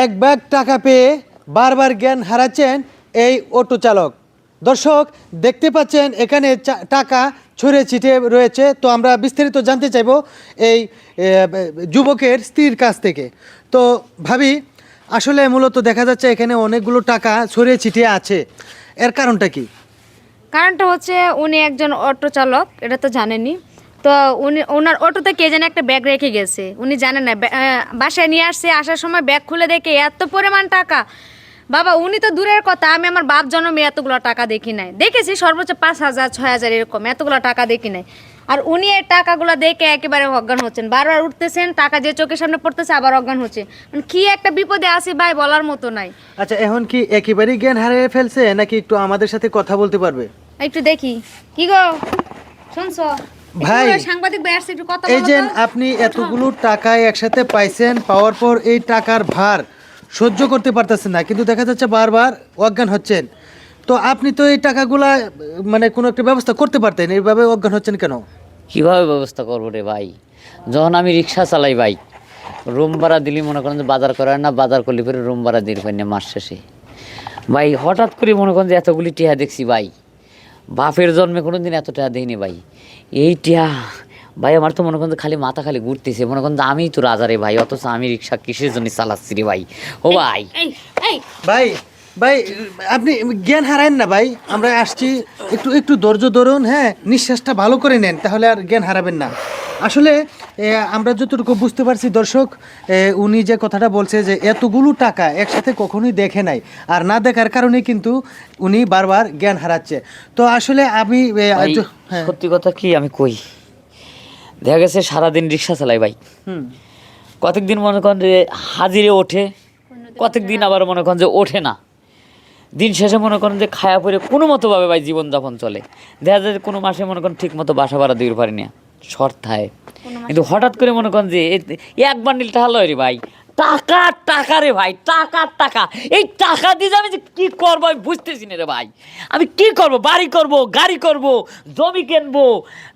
এক ব্যাগ টাকা পেয়ে বারবার জ্ঞান হারাচ্ছেন এই অটো চালক। দর্শক, দেখতে পাচ্ছেন এখানে টাকা ছড়িয়ে ছিটিয়ে রয়েছে। তো আমরা বিস্তারিত জানতে চাইব এই যুবকের স্ত্রীর কাছ থেকে। তো ভাবি, আসলে মূলত দেখা যাচ্ছে এখানে অনেকগুলো টাকা ছড়িয়ে ছিটিয়ে আছে। এর কারণটা কি? কারণটা হচ্ছে উনি একজন অটো চালক, এটা তো জানেনই। তো উনি ওনার অটোতে কে যেন একটা ব্যাগ রেখে গেছে। উনি জানেন না বাসায় নিয়ে আসছে আসার সময় ব্যাগ খুলে দেখে এত পরিমাণ টাকা। বাবা উনি তো দূরের কথা আমি আমার বাপ জন্মে এতগুলো টাকা দেখি নাই। দেখেছি সর্বোচ্চ পাঁচ হাজার ছয় হাজার এরকম এতগুলো টাকা দেখি নাই। আর উনি এই টাকাগুলো দেখে একেবারে অজ্ঞান হচ্ছেন। বারবার উঠতেছেন টাকা যে চোখের সামনে পড়তেছে আবার অজ্ঞান হচ্ছে। মানে কি একটা বিপদে আছে ভাই বলার মতো নাই। আচ্ছা এখন কি একেবারেই জ্ঞান হারিয়ে ফেলছে নাকি একটু আমাদের সাথে কথা বলতে পারবে? একটু দেখি। কি গো? শুনছো? ভাই, সাংবাদিক ভাই আসছে একটু কথা এই বলো যে আপনি এতগুলো টাকা একসাথে পাইছেন পাওয়ার পর এই টাকার ভার সহ্য করতে পারতেছেন না কিন্তু দেখা যাচ্ছে বারবার অজ্ঞান হচ্ছেন। তো আপনি তো এই টাকাগুলা মানে কোনো একটা ব্যবস্থা করতে পারতেন এইভাবে অজ্ঞান হচ্ছেন কেন? কীভাবে ব্যবস্থা করব রে ভাই? যখন আমি রিক্সা চালাই ভাই রুম ভাড়া দিলি মনে করেন যে বাজার করার না বাজার করলে পরে রুম ভাড়া দিতে পারি না মাস শেষে। ভাই হঠাৎ করে মনে করেন যে এতগুলি টিহা দেখছি ভাই। বাপের জন্মে কোনো দিন এত টাকা দেখিনি ভাই। এই টিহা ভাই আমার তো মনে করেন খালি মাথা খালি ঘুরতেছে। মনে করেন আমি আমিই তো রাজা রে ভাই অথচ আমি রিক্সা কিসের জন্য চালাচ্ছি রে ভাই? ও ভাই। ভাই ভাই আপনি জ্ঞান হারায়েন না ভাই। আমরা আসছি একটু একটু ধৈর্য ধরুন হ্যাঁ? নিঃশ্বাসটা ভালো করে নেন তাহলে আর জ্ঞান হারাবেন না। আসলে আমরা যতটুকু বুঝতে পারছি দর্শক উনি যে কথাটা বলছে যে এতগুলো টাকা একসাথে কখনোই দেখে নাই। আর না দেখার কারণে কিন্তু উনি বারবার জ্ঞান হারাচ্ছে। তো আসলে আমি হ্যাঁ। সত্যি কথা কি আমি কই? দেখা গেছে সারাদিন রিক্সা চালাই ভাই। হুম। কতক দিন মনে করেন যে হাজিরে ওঠে কতক দিন আবার মনে করেন যে ওঠে না। দিন শেষে মনে করেন যে খায়া পরে কোনো মতোভাবে ভাই জীবনযাপন চলে। দেখা যায় যে কোনো মাসে মনে করেন ঠিক মতো বাসা ভাড়া দিতে পারি না। শর্ট থাকে কিন্তু হঠাৎ করে মনে করেন যে এক বান্ডিল টাকা লয় রে ভাই। টাকা টাকা রে ভাই টাকা টাকা। এই টাকা দিয়ে আমি যে কি করব আমি বুঝতেছি না রে ভাই। আমি কি করব? বাড়ি করব গাড়ি করব জমি কিনবো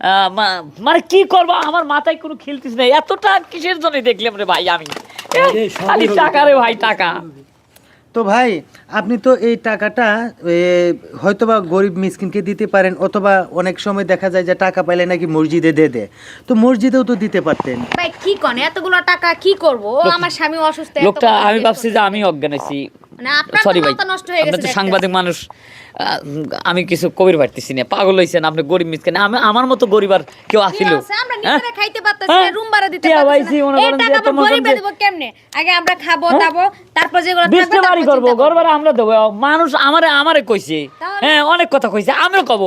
আহ, মানে কি করব? আমার মাথায় কোনো খেলতিস না এতটা কিসের জন্য দেখলাম রে ভাই আমি? খালি টাকা রে ভাই টাকা। তো ভাই আপনি তো এই টাকাটা হয়তোবা গরিব মিসকিনকে দিতে পারেন অথবা অনেক সময় দেখা যায় যে টাকা পাইলে নাকি মসজিদে দিয়ে দেয় তো মসজিদেও তো দিতে পারতেন। ভাই কি কনে? এতগুলো টাকা কি করব? আমার স্বামী অসুস্থ লোকটা আমি ভাবছি যে আমি অজ্ঞান আছি। সরি ভাই মাথা নষ্ট হয়ে আপনি তো সাংবাদিক মানুষ আমি কিছু কবির পারতেছি না পাগল আপনি গরিব আমি আমার মতো গরিব আর কেউ আসিল। হ্যাঁ? না রুম ভাড়া দিতে টিয়া পারতাছি পাইছি, মনে না এই করেন যে টাকা এত আমরা মনে করেন গরিবে যে- দেব কেমনে? আগে আমরা খাব দাবো তারপর যেগুলো থাকবে বাড়ি করব ঘর ভাড়া আমরা দেবো মানুষ আমারে আমারে কইছে। হ্যাঁ অনেক কথা কইছে আমিও কব।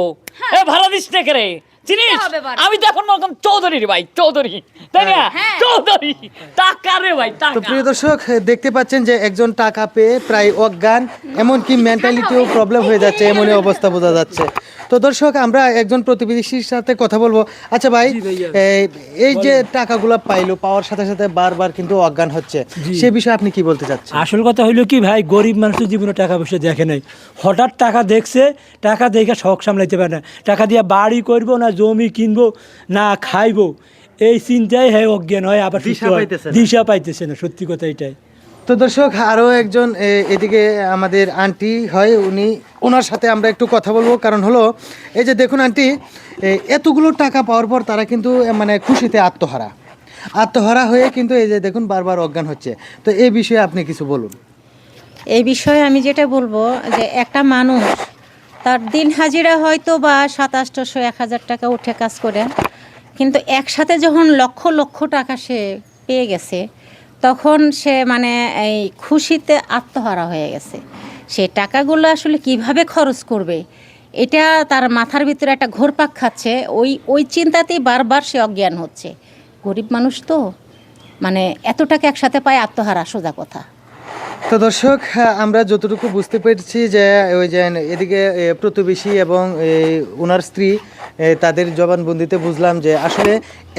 এ ভাড়া দিস না কে রে? চিনিস আমি তো এখন মনে করেন চৌধুরী রে ভাই চৌধুরী তাই না? হ্যাঁ। চৌধুরী টাকা রে ভাই তো টাকা প্রিয় দর্শক দেখতে পাচ্ছেন যে একজন টাকা পেয়ে প্রায় অজ্ঞান এমনকি মেন্টালিটিও প্রবলেম হয়ে যাচ্ছে এমনই অবস্থা বোঝা যাচ্ছে। তো দর্শক আমরা একজন প্রতিবেশীর সাথে কথা বলব। আচ্ছা ভাই এই- এই যে টাকাগুলো পাইলো পাওয়ার সাথে সাথে বারবার কিন্তু অজ্ঞান হচ্ছে। সে বিষয়ে আপনি কি বলতে চাচ্ছেন? আসল কথা হইল কি ভাই গরিব মানুষের জীবনে টাকা পয়সা দেখে নাই। হঠাৎ টাকা দেখছে টাকা দেখে শখ সামলাইতে পারে না। টাকা দিয়ে বাড়ি করব না জমি কিনবো না খাইবো এই চিন্তায় হ্যাঁ অজ্ঞান হয় আবার দিশা পাইতেছে না। দিশা পাইতেছে না সত্যি কথা এটাই। তো দর্শক আরও একজন এ, এদিকে আমাদের আন্টি হয় উনি ওনার সাথে আমরা একটু কথা বলব। কারণ হলো এই যে দেখুন আন্টি এ, এতগুলো টাকা পাওয়ার পর তারা কিন্তু এ, মানে খুশিতে আত্মহারা। আত্মহারা হয়ে কিন্তু এই যে দেখুন বারবার অজ্ঞান হচ্ছে। তো এই বিষয়ে আপনি কিছু বলুন। এই বিষয়ে আমি যেটা বলব যে একটা মানুষ তার দিন হাজিরা হয়তো বা সাত এক হাজার টাকা উঠে কাজ করে। কিন্তু একসাথে যখন লক্ষ লক্ষ টাকা সে পেয়ে গেছে, তখন সে মানে এই খুশিতে আত্মহারা হয়ে গেছে। সে টাকাগুলো আসলে কীভাবে খরচ করবে? এটা তার মাথার ভিতরে একটা ঘোরপাক খাচ্ছে। ওই ওই চিন্তাতেই বারবার সে অজ্ঞান হচ্ছে। গরিব মানুষ তো মানে এত টাকা একসাথে পায় আত্মহারা, সোজা কথা। তো দর্শক আমরা যতটুকু বুঝতে পেরেছি যে ওই যে এদিকে প্রতিবেশী এবং ওনার স্ত্রী তাদের জবানবন্দিতে বুঝলাম যে আসলে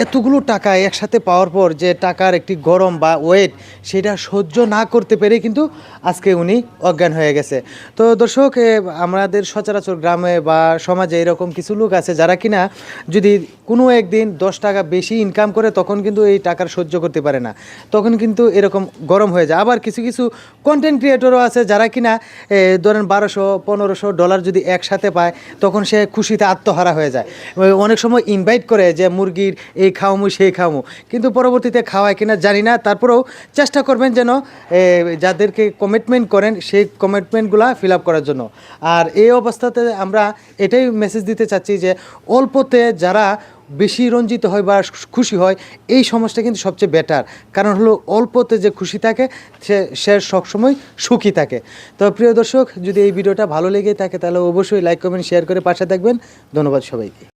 এতগুলো টাকা একসাথে পাওয়ার পর যে টাকার একটি গরম বা ওয়েট, সেটা সহ্য না করতে পেরে কিন্তু আজকে উনি অজ্ঞান হয়ে গেছে। তো দর্শক আমাদের সচরাচর গ্রামে বা সমাজে এরকম কিছু লোক আছে যারা কিনা যদি কোনো একদিন দশ টাকা বেশি ইনকাম করে, তখন কিন্তু এই টাকার সহ্য করতে পারে না। তখন কিন্তু এরকম গরম হয়ে যায়। আবার কিছু কিছু কন্টেন্ট ক্রিয়েটরও আছে যারা কিনা ধরেন বারোশো, পনেরোশো ডলার যদি একসাথে পায়, তখন সে খুশিতে আত্মহারা হয়ে যায়। অনেক সময় ইনভাইট করে যে, মুরগির এই খাওয়ামু, সেই খাওয়ামু। কিন্তু পরবর্তীতে খাওয়ায় কিনা জানি না। তারপরেও চেষ্টা করবেন যেন যাদেরকে কমিটমেন্ট করেন, সেই কমিটমেন্টগুলো ফিল আপ করার জন্য। আর এই অবস্থাতে আমরা এটাই মেসেজ দিতে চাচ্ছি যে, অল্পতে যারা বেশি রঞ্জিত হয় বা খুশি হয়, এই সমাজটা কিন্তু সবচেয়ে বেটার কারণ হলো অল্পতে যে খুশি থাকে, সে সে সবসময় সুখী থাকে। তো প্রিয় দর্শক, যদি এই ভিডিওটা ভালো লেগে থাকে, তাহলে অবশ্যই লাইক কমেন্ট শেয়ার করে পাশে থাকবেন। ধন্যবাদ সবাইকে।